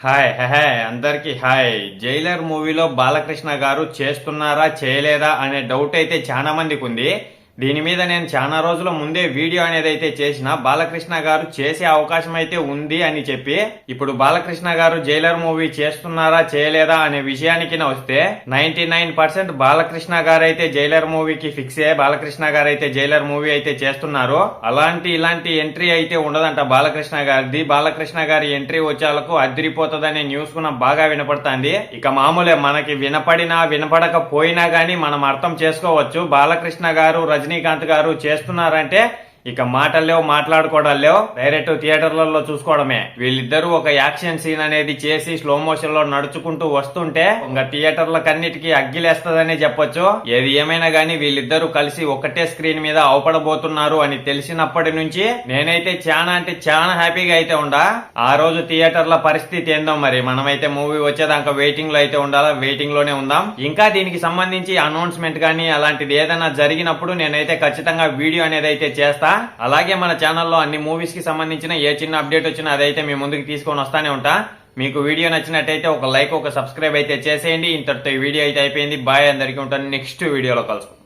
Hi hi అందరికీ hi. Jailer మూవీలో బాలకృష్ణ గారు చేస్తున్నారా చేయలేదా అనే డౌట్ అయితే చాలా మందికి ఉంది దీని మీద నేను చాలా రోజుల ముందే వీడియో అనేది అయితే చేసిన. బాలకృష్ణ గారు చేసే అవకాశం అయితే ఉంది అని చెప్పి. ఇప్పుడు బాలకృష్ణ గారు జైలర్ మూవీ చేస్తున్నారా చేయలేదా అనే విషయానికి వస్తే నైన్టీ నైన్ పర్సెంట్ బాలకృష్ణ గారు అయితే జైలర్ మూవీకి ఫిక్స్ అయ్యే బాలకృష్ణ గారు అయితే జైలర్ మూవీ అయితే చేస్తున్నారు. అలాంటి ఇలాంటి ఎంట్రీ అయితే ఉండదంట బాలకృష్ణ గారిది. బాలకృష్ణ గారి ఎంట్రీ వచ్చేలకు అదిరిపోతుందనే న్యూస్ కూడా బాగా వినపడుతుంది. ఇక మామూలే మనకి వినపడినా వినపడకపోయినా గానీ మనం అర్థం చేసుకోవచ్చు. బాలకృష్ణ గారు రజనీకాంత్ గారు చేస్తున్నారంటే ఇక మాటలు లేవు మాట్లాడుకోవడం లేవు. డైరెక్ట్ థియేటర్లలో చూసుకోవడమే. వీళ్ళిద్దరూ ఒక యాక్షన్ సీన్ అనేది చేసి స్లో మోషన్లో నడుచుకుంటూ వస్తుంటే ఇంకా థియేటర్ల కన్నిటికీ అగ్గిలేస్తదనే చెప్పొచ్చు. ఏది ఏమైనా గానీ వీళ్ళిద్దరూ కలిసి ఒకటే స్క్రీన్ మీద అవపడబోతున్నారు అని తెలిసినప్పటి నుంచి నేనైతే చాలా అంటే చాలా హ్యాపీగా అయితే ఉండా. ఆ రోజు థియేటర్ల పరిస్థితి ఏందో మరి? మనమైతే మూవీ వచ్చేదాకా వెయిటింగ్లో అయితే ఉండాలా? వెయిటింగ్లోనే ఉందాం. ఇంకా దీనికి సంబంధించి అనౌన్స్మెంట్ కానీ అలాంటిది ఏదైనా జరిగినప్పుడు నేనైతే ఖచ్చితంగా వీడియో అనేది అయితే చేస్తా. అలాగే మన ఛానల్లో అన్ని మూవీస్కి సంబంధించిన ఏ చిన్న అప్డేట్ వచ్చినా అదైతే మీ ముందుకు తీసుకొని వస్తానే ఉంటా. మీకు వీడియో నచ్చినట్టయితే ఒక లైక్ ఒక సబ్స్క్రైబ్ అయితే చేసేయండి. ఇంతటితో ఈ వీడియో అయితే అయిపోయింది. బాయ్ అందరికీ ఉంటాను. నెక్స్ట్ వీడియోలో కలుసుకుంటాం